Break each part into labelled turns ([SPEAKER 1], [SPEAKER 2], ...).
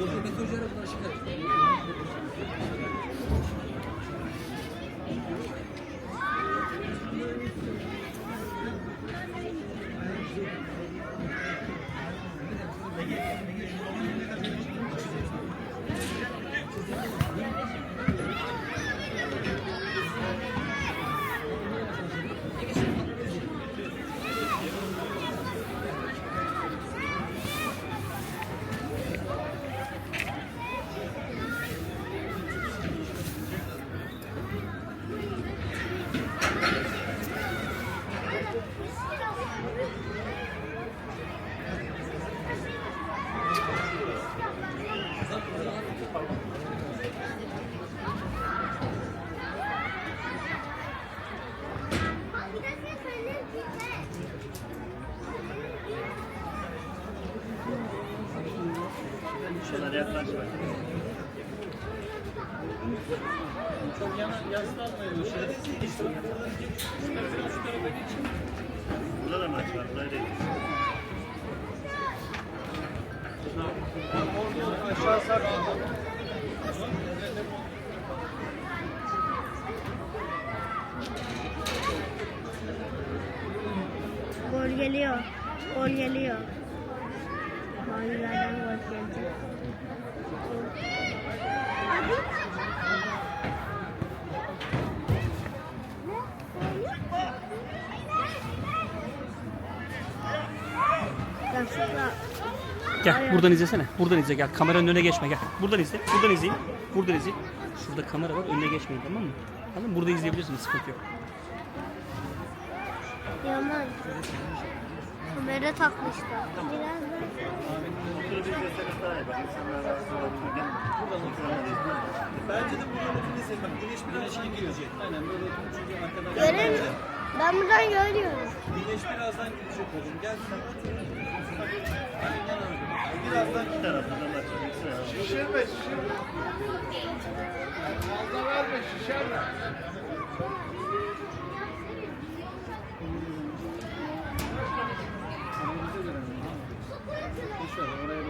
[SPEAKER 1] Şöyle
[SPEAKER 2] yana şu tarafa geçin.
[SPEAKER 1] Burada da maç var. Buraya değil.
[SPEAKER 2] Orada aşağı sarkın.
[SPEAKER 3] Gol geliyor. Gol geliyor.
[SPEAKER 4] Gel buradan izlesene. Buradan izle gel. Kameranın önüne geçme gel. Buradan izle. Buradan izleyin. Buradan izleyin. Şurada kamera var. Önüne geçmeyin tamam mı? Anladın mı? Burada izleyebilirsiniz. Sıkıntı yok.
[SPEAKER 3] Yaman. Kamera takmışlar. Biraz
[SPEAKER 2] Bence de buradan oturun izleyin. Bak güneş birazdan girecek. Aynen böyle oturun çünkü arkadan.
[SPEAKER 3] göremiyorum. Ben buradan görüyorum.
[SPEAKER 2] Güneş birazdan girecek oğlum. Gel sen otur. Birazdan
[SPEAKER 1] İki de var.
[SPEAKER 5] Şişirme şişirme. Fazla verme şişirme.
[SPEAKER 2] Oraya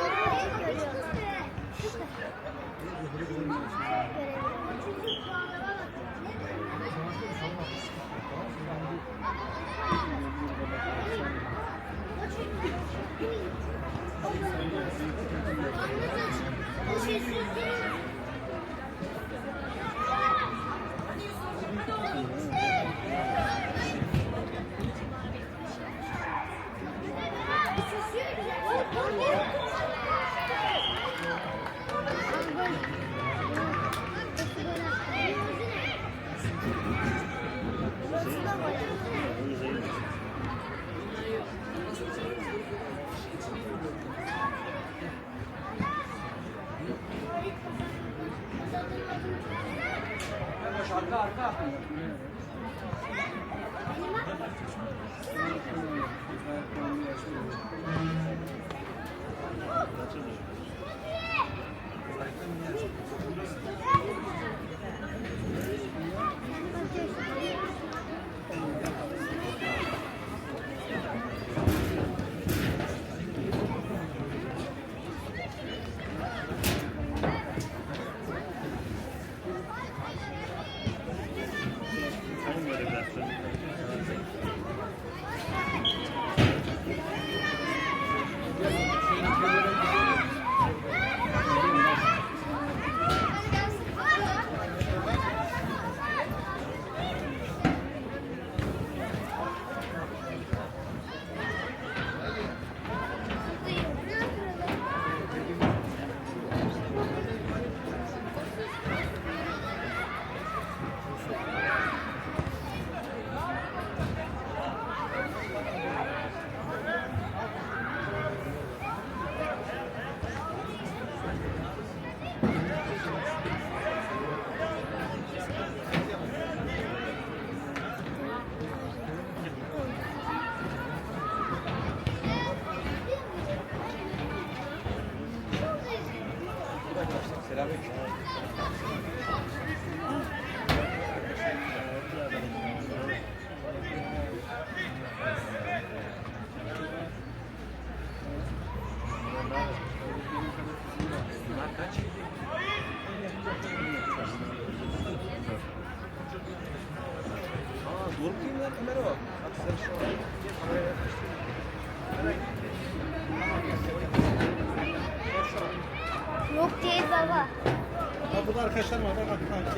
[SPEAKER 3] Arka
[SPEAKER 6] arka. Thank you.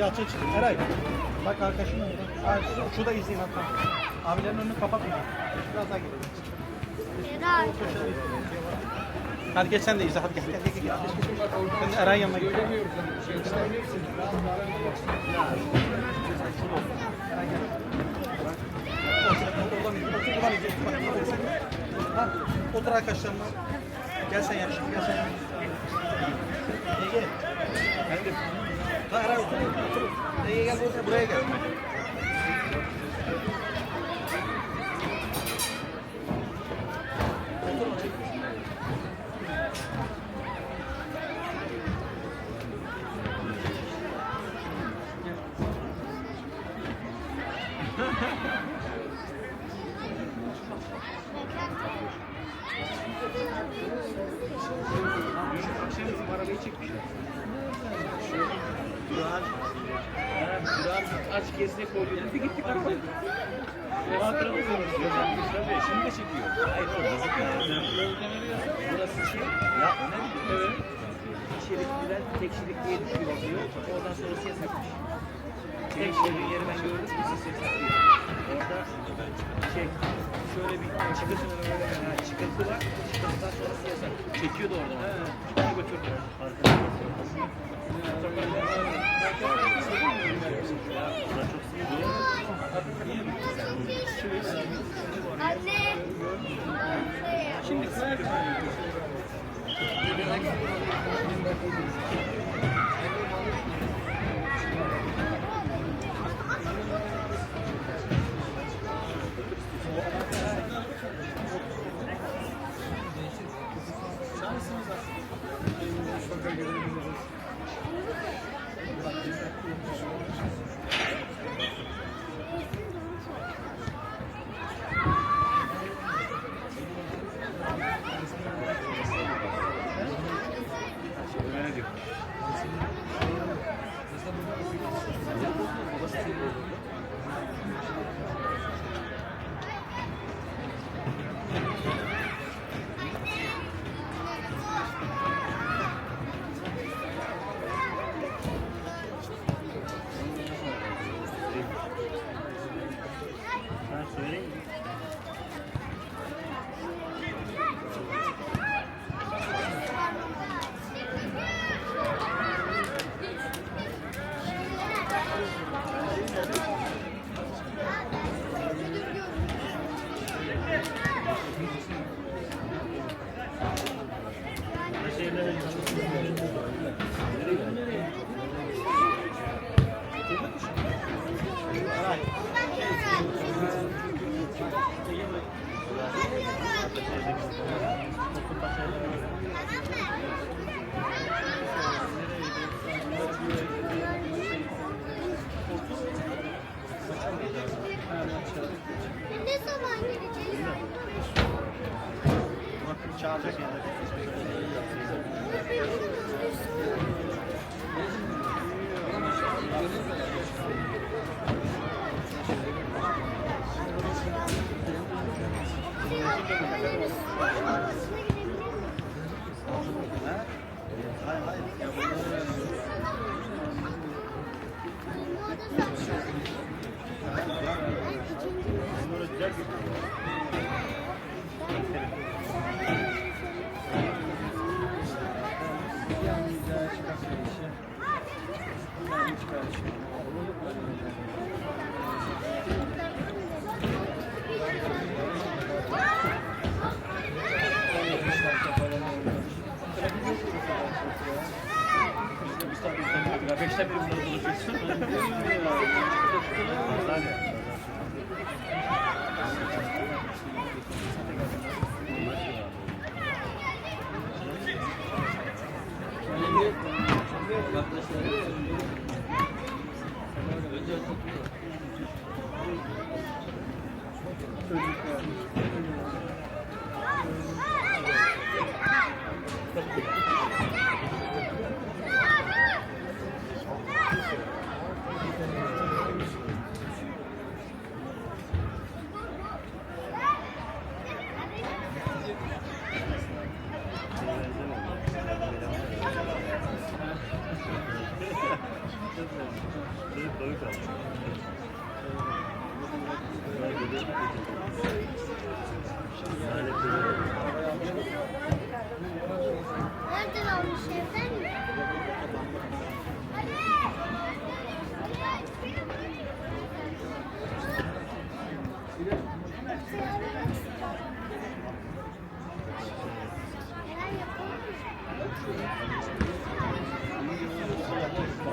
[SPEAKER 7] Bak. Yalçın çıktı. Eray. Bak arkadaşım burada. Ha, şu, şu da izleyin hatta. Abilerin önünü kapatma. Biraz daha gidelim.
[SPEAKER 6] Eray.
[SPEAKER 7] Hadi gel sen de izle. Hadi gel. Gel gel gel. Sen de Eray'ın yanına git. Ha, otur arkadaşlarına. Gel sen yarışma. Gel sen. Ege. Ha Eray otur. Otur. Ege gel buraya, buraya gel.
[SPEAKER 8] Akşam bizim arabayı çekmişler. Burak'ın Burak'ın aç gezine koyduğunu bir gittik arabaya. O hatıramı görmüşler. Tabii şimdi de çekiyor. Hayır o gözüküyor. Burası şey. Ya önemli. Evet. Şeritliler tek şerit diye düşüyor diyor. Oradan sonrası yasakmış. Tek şeridin yeri ben gördüm. Siz yasak değil. Orada şey şöyle bir çıkıntı ha, çıkıntı var. Çıkıntıdan sonrası yasak. Çekiyordu oradan. He. götürdü.
[SPEAKER 6] Anne.
[SPEAKER 3] Şimdi koyar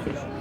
[SPEAKER 9] Thank you.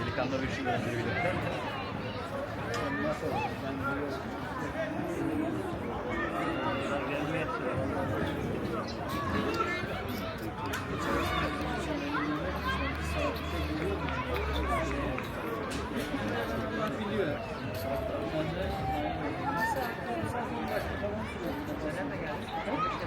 [SPEAKER 2] Delikanlı bir şey
[SPEAKER 6] görebilirler. Nasıl? Ben Thank you.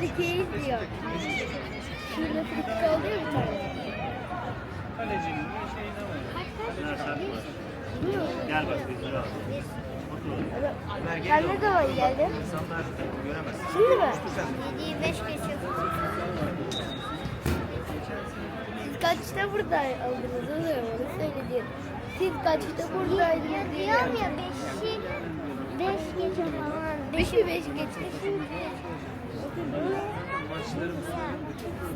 [SPEAKER 6] frikeyi izliyorum. Şurada frike oluyor bir tane.
[SPEAKER 3] Kalecinin de şeyine var.
[SPEAKER 8] Gel bak al. Otur.
[SPEAKER 6] Sen ne zaman geldin?
[SPEAKER 8] İnsanlar göremez.
[SPEAKER 6] Şimdi mi? 7'yi 5 geçiyor. Siz kaçta burada aldınız oluyor mu? Onu söyledi. Siz kaçta buradaydınız diye. Diyorum ya 5'i 5 geçe falan. 5'i 5 geçe.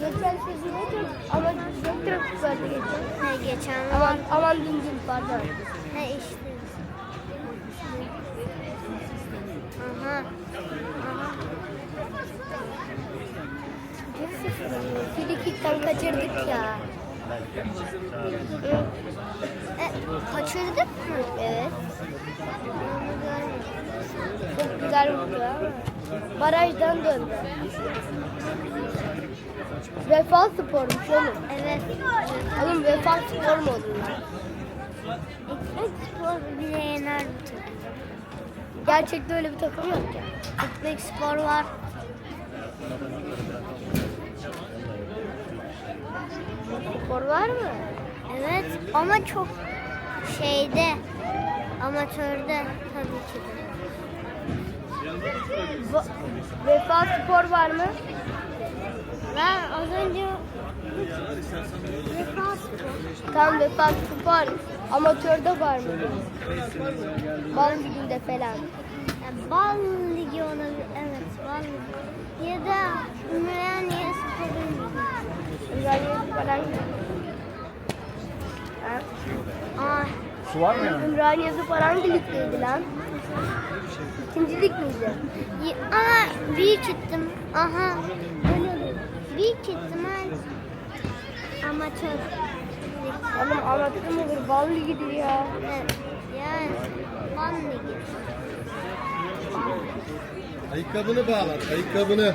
[SPEAKER 6] Geçen sezon çok ama çok vardı geçen. Ne geçen? Aman aman dün pardon. Ne işte. Aha. Aha. Frikikten kaçırdık ya. E, kaçırdık mı? Evet. Çok güzel vurdu ama. Barajdan döndü. Vefa spormuş oğlum. Evet. Oğlum vefa spor mu olur? Ekmek spor bile yener bu takım. Gerçekte öyle bir takım yok ya. Ekmek spor var. Spor var mı? Evet ama çok şeyde amatörde tabii ki de. Vefa spor var mı? Ben az önce Vefa spor. Tam Vefa spor amatörde var mı? Bal liginde falan. bal ligi olabilir. Evet bal ligi. Ya da Ümraniye Spor'un Ümraniye falan. Ha? Aa,
[SPEAKER 7] Su var mı yani?
[SPEAKER 6] Ümraniye Spor hangi ligdeydi lan? İkincilik miydi? Ama büyük gittim. Aha. Büyük gittim Amatör. Oğlum amatör mü olur? Bal ligidir ya. Evet. Yani bal ligi.
[SPEAKER 5] Ayakkabını bağlat, ayakkabını.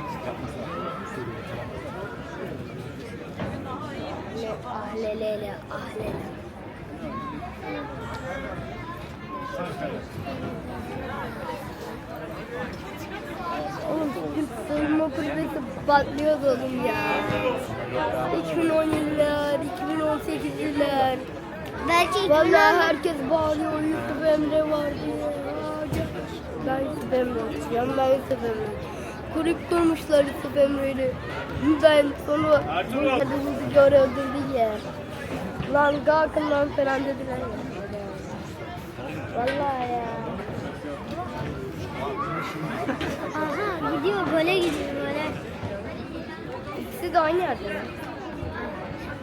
[SPEAKER 6] Le, ah Oğlum savunma kulübesi patlıyordu oğlum ya. 2017'ler, 2018'ler. Belki Vallahi herkes bağırıyor. Yusuf Emre var diye. Ben Yusuf Emre olacağım. Ben Yusuf Emre. Kulüp kurmuşlar Yusuf Emre'yle. Ben sonra adımızı gör öldürdü ya. Lan kalkın lan falan dediler. Vallahi ya. Aha gidiyor gole gidiyor gole. İkisi de yerde.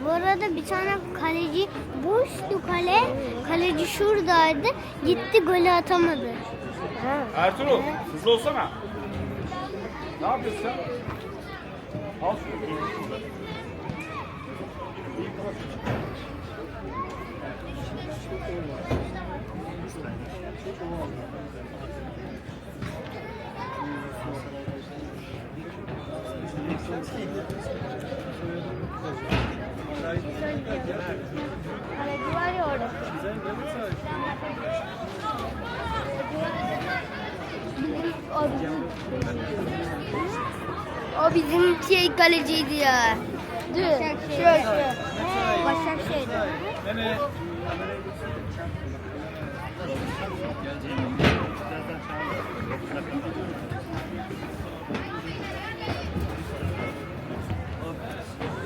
[SPEAKER 6] Bu arada bir tane kaleci boştu kale. Kaleci şuradaydı. Gitti golü atamadı.
[SPEAKER 3] Ertuğrul hızlı olsana. Ne yapıyorsun sen? Al şunu.
[SPEAKER 6] Kaleci var orada. O bizim, şey kaleciydi ya. Dur. Şu şu. Başakşehir'de.
[SPEAKER 3] Mehmet.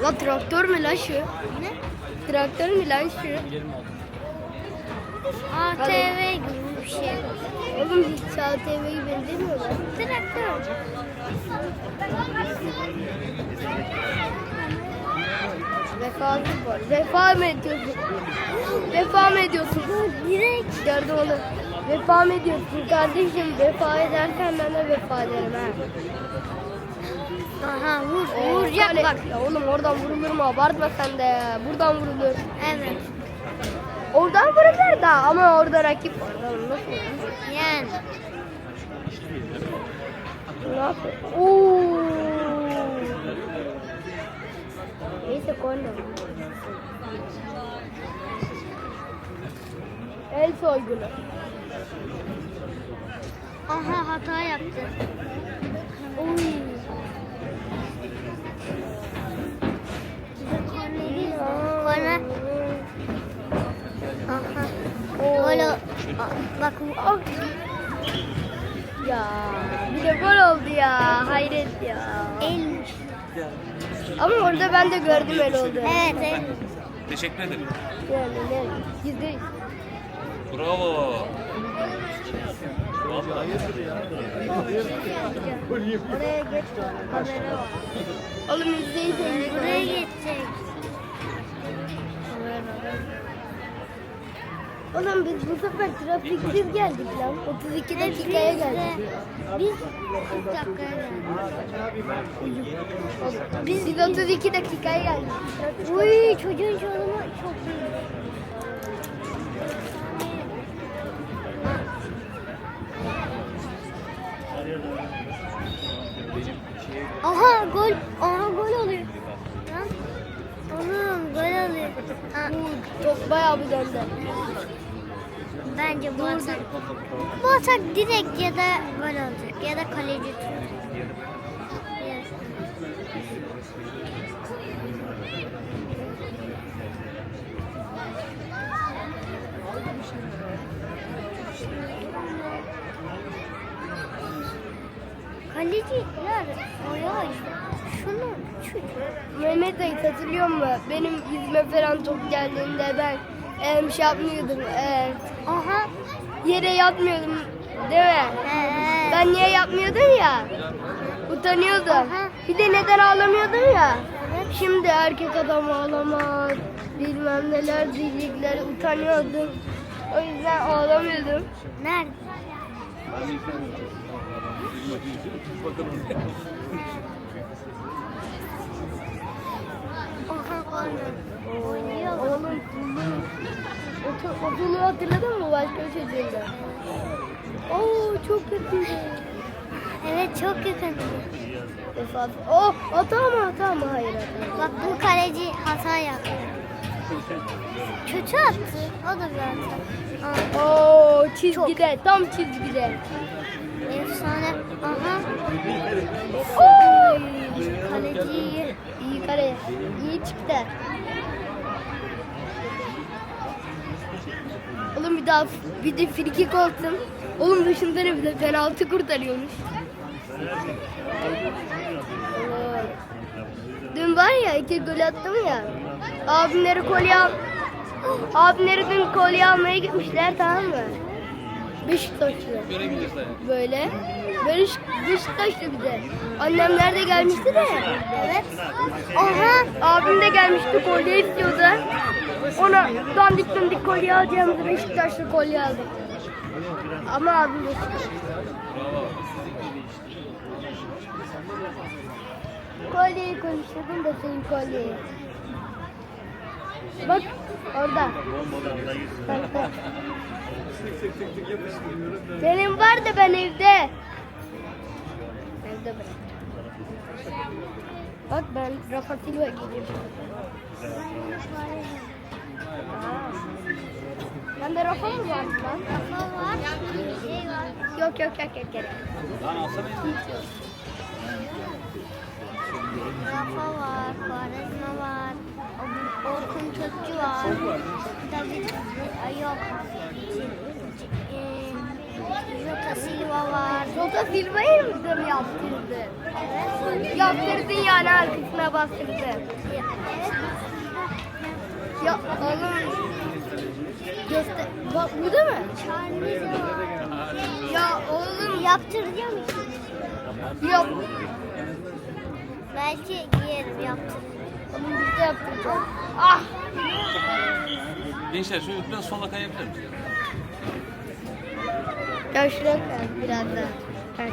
[SPEAKER 6] Lan traktör mü lan şu? Ne? Traktör mü lan şu? ATV gibi bir şey. Oğlum hiç ATV gibi benzemiyorlar. Traktör. Vefa var. Vefa mı ediyorsun? Vefa mı ediyorsun? Direkt. Gördüm onu. Vefa mı ediyorsun kardeşim? Vefa edersen ben de vefa ederim ha. Aha vur. Vuracak bak. Ya oğlum oradan vurulur mu? Abartma sen de. Buradan vurulur. Evet. Oradan vurulur da ama orada rakip var. Lan Nasıl? Yani. yapıyor? Oo. Neyse korna. El soygunu.
[SPEAKER 2] Aha hata yaptı.
[SPEAKER 6] Oy.
[SPEAKER 2] Bak
[SPEAKER 6] Ah. Ya bir de gol oldu ya. Hayret ya.
[SPEAKER 2] elmiş.
[SPEAKER 6] Ama orada ben de gördüm el oldu.
[SPEAKER 2] Evet el.
[SPEAKER 8] Teşekkür ederim.
[SPEAKER 6] Yani ne? Yüzde yüz.
[SPEAKER 8] Bravo.
[SPEAKER 2] Oraya geç. Kamera var.
[SPEAKER 6] Oğlum elli.
[SPEAKER 2] Buraya geçecek.
[SPEAKER 6] Oğlum biz bu sefer trafiksiz geldik lan. 32 dakikaya geldik.
[SPEAKER 2] Biz 40 dakikaya geldik.
[SPEAKER 6] Biz, biz 32 dakikaya geldik.
[SPEAKER 2] Uy çocuğun çoluğu çok iyi. Aha gol. Aha gol oluyor. Oğlum gol. Ha,
[SPEAKER 6] Top bayağı bir döndü.
[SPEAKER 2] bence bu atak. Bu atak direkt ya da gol olacak ya da kaleci tutacak. Yes. Kaleciler işte. Şunu şu
[SPEAKER 6] Mehmet Dayı hatırlıyor musun? Benim yüzüme falan top geldiğinde ben em, şey yapmıyordum. em,
[SPEAKER 2] Aha.
[SPEAKER 6] yere yatmıyordum değil mi?
[SPEAKER 2] He.
[SPEAKER 6] Ben niye yapmıyordum ya? Utanıyordum.
[SPEAKER 2] Aha.
[SPEAKER 6] Bir de neden ağlamıyordum ya?
[SPEAKER 2] Evet.
[SPEAKER 6] Şimdi erkek adam ağlamaz. Bilmem neler diyecekler. Utanıyordum. O yüzden ağlamıyordum.
[SPEAKER 2] Nerede? Aha oynuyor.
[SPEAKER 6] Oğlum. O, o tuluğu hatırladın mı başka bir çocuğunda? Oo çok kötüydü.
[SPEAKER 2] Evet çok yakın.
[SPEAKER 6] Vefat. Oh hata mı hata mı? Hayır hata.
[SPEAKER 2] Bak bu kaleci hata yaptı. Kötü attı. O da bir hata. Aa,
[SPEAKER 6] Oo çizgide tam çizgide.
[SPEAKER 2] efsane. Aha.
[SPEAKER 6] Oy.
[SPEAKER 2] Kaleci iyi.
[SPEAKER 6] Kare. İyi çıktı. Oğlum bir daha bir de frikik olsun. Oğlum dışında ne bir de penaltı kurtarıyormuş. Dün var ya iki gol attım ya. Abimleri kolye al. Abimleri dün kolye almaya gitmişler tamam mı? Beşiktaşlı. Böyle. Beş, Beşiktaşlı bir de. Annemler de gelmişti de.
[SPEAKER 2] Evet.
[SPEAKER 6] Aha abim de gelmişti kolye istiyordu. Ona dandik dandik kolye alacağımızı Beşiktaşlı kolye aldık. Ama abim Beşiktaşlı. Kolyeyi konuşturdum da senin kolyeyi. Bak orada. Benim var da ben evde. Evde bırak. Bak ben Rafa Silva. Aa. Ben de Rafa mı var lan?
[SPEAKER 2] Kafa var. Şey var.
[SPEAKER 6] Yok yok yok yok. yok.
[SPEAKER 2] Rafa var. Quaresma var. Orkun Kökçü var. David Ay, yok. Ee, Jota Silva var.
[SPEAKER 6] Jota Silva'yı mı da mı yaptırdın?
[SPEAKER 2] Evet.
[SPEAKER 6] Yaptırdın yani arkasına bastırdın.
[SPEAKER 2] Evet.
[SPEAKER 6] Ya oğlum. Göster. Bak bu da mı? Ya oğlum
[SPEAKER 2] Yaptıracağım.
[SPEAKER 6] yok.
[SPEAKER 2] Belki giyerim yaptırırım.
[SPEAKER 6] Oğlum biz de yaptıracağız. Ah.
[SPEAKER 8] Gençler biraz sola kayabilir misiniz?
[SPEAKER 6] Ya şuraya kay